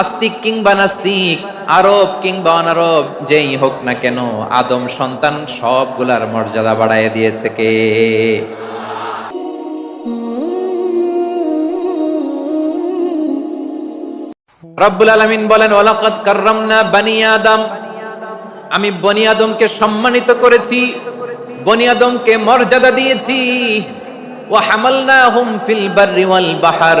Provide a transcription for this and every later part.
আস্তিক কিংবা নাস্তিক, আরব কিংবা অনারব, যেই হোক না কেন, আদম সন্তান সবগুলার মর্যাদা বাড়ায় দিয়েছে কে? রব্বুল আলামিন বলেন, ওয়ালাকাদ কাররামনা বানি আদম। আমি বনি আদমকে সম্মানিত করেছি, বনি আদমকে মর্যাদা দিয়েছি। ও হামালনাহুম ফিল বাররি ওয়াল বাহার।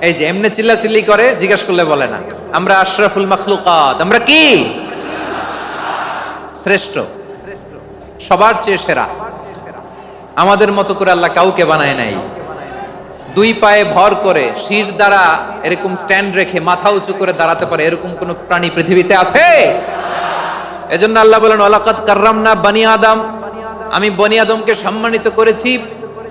এই যে এমনি চিল্লাচিল্লি করে, জিজ্ঞাসা করলে বলে না। আমরা আশরাফুল মখলুকাত। আমরা কি? শ্রেষ্ঠ। সবার চেয়ে সেরা। আমাদের মতো করে আল্লাহ কাউকে বানায় নাই। দুই পায়ে ভর করে শির দ্বারা এরকম স্ট্যান্ড রেখে মাথা উঁচু করে দাঁড়াতে পারে এরকম কোন প্রাণী পৃথিবীতে আছে? এজন্য আল্লাহ বলেন ওলাকাত কার্রামনা বানি আদম। আমি বনি আদমকে সম্মানিত করেছি।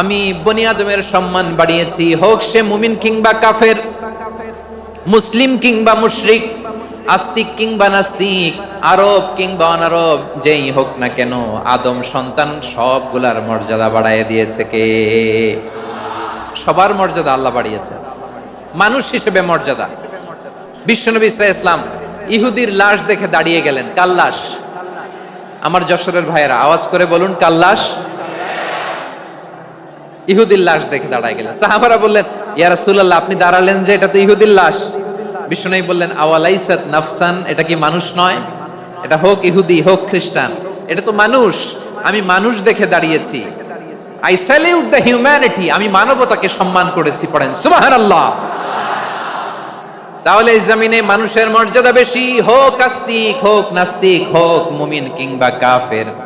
আমি বনি আদমের সম্মান বাড়িয়েছি। হোক সে মুমিন কিংবা কাফের, মুসলিম কিংবা মুশরিক, আস্তিক কিংবা নাস্তিক, আরব কিংবা অনারব, যেই হোক না কেন, আদম সন্তান সবগুলার মর্যাদা বাড়ায় দিয়েছে কে? সবার মর্যাদা আল্লাহ বাড়িয়েছে। মানুষ হিসেবে মর্যাদা। বিশ্বনবী ইসা ইসলাম ইহুদির লাশ দেখে দাঁড়িয়ে গেলেন কাল্লাস আমার যশোরের ভাইয়েরা, আওয়াজ করে বলুন কাল্লাস ইহুদির লাশ দেখে দাঁড়ায় গেলেন। সাহাবারা বললেন, ইয়া রাসূলুল্লাহ, আপনি দাঁড়ালেন যে এটা তো ইহুদির লাশ। বিষ্ণু বললেন আওয়ালাইসাত নাফসান, এটা কি মানুষ নয়? এটা হোক ইহুদি, হোক খ্রিস্টান, এটা তো মানুষ। আমি মানুষ দেখে দাঁড়িয়েছি। আই স্যালিউট দ্য হিউম্যানিটি আমি মানবতাকে সম্মান করেছি। পড়েন, সুবহানাল্লাহ। তাহলে এই জমিনে মানুষের মর্যাদা বেশি। হোক আস্তিক, হোক নাস্তিক, হোক মুমিন কিংবা কাফের।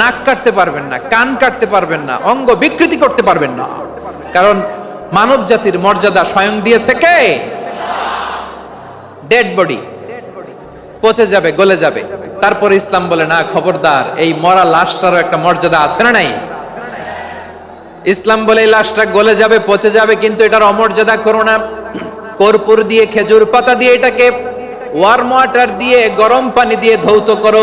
নাক কাটতে পারবেন না, কান কাটতে পারবেন না, অঙ্গ বিকৃতি করতে পারবেন না। কারণ মানব জাতির মর্যাদা স্বয়ং দিয়েছে কে? ডেড বডি পচে যাবে, গলে যাবে। তারপর ইসলাম বলে, না, খবরদার, এই মরা লাশটারও একটা মর্যাদা আছে না নাই? ইসলাম বলে, এই লাশটা গলে যাবে, পচে যাবে, কিন্তু এটার অমর্যাদা করো না। কর্পূর দিয়ে খেজুর পাতা দিয়ে এটাকে ওয়ার্ম ওয়াটার দিয়ে গরম পানি দিয়ে ধৌত করো।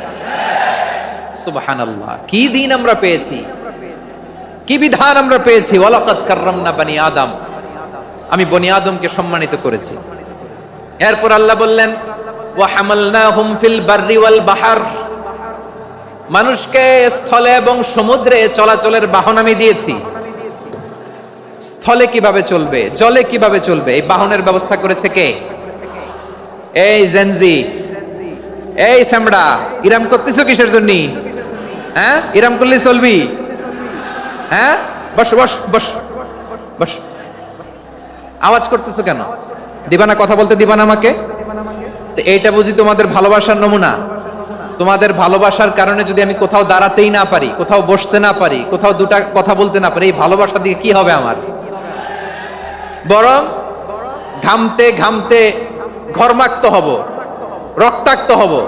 কি দিন আমরা পেয়েছি? কি বিধান আমরা পেয়েছি? কাররামনা বানি আদম। আমি বনি আদমকে সম্মানিত করেছি। এরপর আল্লাহ বললেন, ওয়া হামালনাহুম ফিল বাররি ওয়াল বাহার। মানুষকে স্থলে এবং সমুদ্রে চলাচলের বাহন আমি দিয়েছি। স্থলে কীভাবে চলবে? জলে কীভাবে চলবে? এই বাহনের ব্যবস্থা করেছে কে? এই জেনজি। এই স্যামড়া, ইরাম করতেছো কিসের জন্য? হ্যাঁ? ইরাম করলে চলবি। হ্যাঁ? বস বস বস বস। আওয়াজ করতেছো কেন? দিবানা কথা বলতে দিবানা আমাকে? তো এইটা বুঝি তোমাদের ভালোবাসার নমুনা। তোমাদের ভালোবাসার কারণে যদি আমি কোথাও দাঁড়াতেই না পারি, কোথাও বসতে না পারি, কোথাও দুটা কথা বলতে না পারি, এই ভালোবাসা দিকে কি হবে আমার? বরং ঘামতে ঘামতে ঘরমাক্ত হব, রক্তাক্ত হব।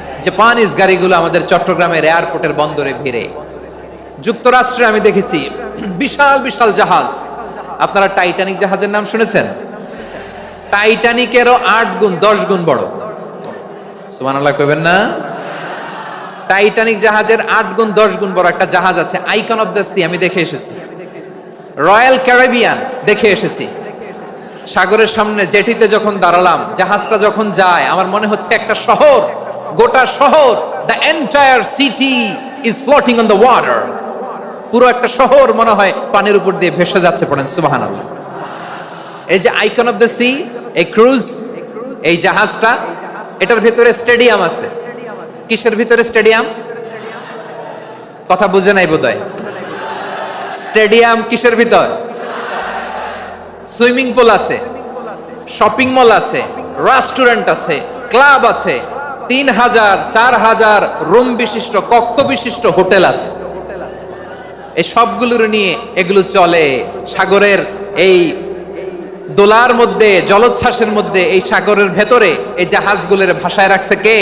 জাপানিজ গাড়িগুলো আমাদের চট্টগ্রামের এয়ারপোর্টের বন্দরে ভিড়ে। যুক্তরাষ্ট্রে আমি দেখেছি বিশাল বিশাল জাহাজ। আপনারা টাইটানিক জাহাজের নাম শুনেছেন? টাইটানিকেরও আট গুণ, দশ গুণ বড়। সুমান আল্লাহ কইবেন না? টাইটানিক জাহাজের আট গুণ, দশ গুণ বড় একটা জাহাজ আছে, আইকন অফ দ্য সি, আমি দেখে এসেছি। রয়্যাল ক্যারিবিয়ান, দেখে এসেছি। সাগরের সামনে জেটিতে যখন দাঁড়ালাম, জাহাজটা যখন যায়, আমার মনে হচ্ছে একটা শহর। গোটা শহর the entire city is floating on the water পুরো একটা শহর মনে হয় পানির উপর দিয়ে ভেসে যাচ্ছে পড়েন সুবাহান এই যে আইকন অফ দ্য সি এই ক্রুজ এই জাহাজটা, এটার ভিতরে স্টেডিয়াম আছে। কিসের ভিতরে স্টেডিয়াম কথা বুঝে নাই বোধহয়। স্টেডিয়াম কিসের ভিতর? সুইমিং পুল আছে শপিং মল আছে রেস্টুরেন্ট আছে ক্লাব আছে তিন হাজার চার হাজার রুম বিশিষ্ট, কক্ষ বিশিষ্ট হোটেল আছে। এই সবগুলোর নিয়ে এগুলো চলে। সাগরের এই দোলার মধ্যে, জলোচ্ছ্বাসের মধ্যে এই সাগরের ভেতরে এই জাহাজগুলোর ভাষায় রাখছে কে?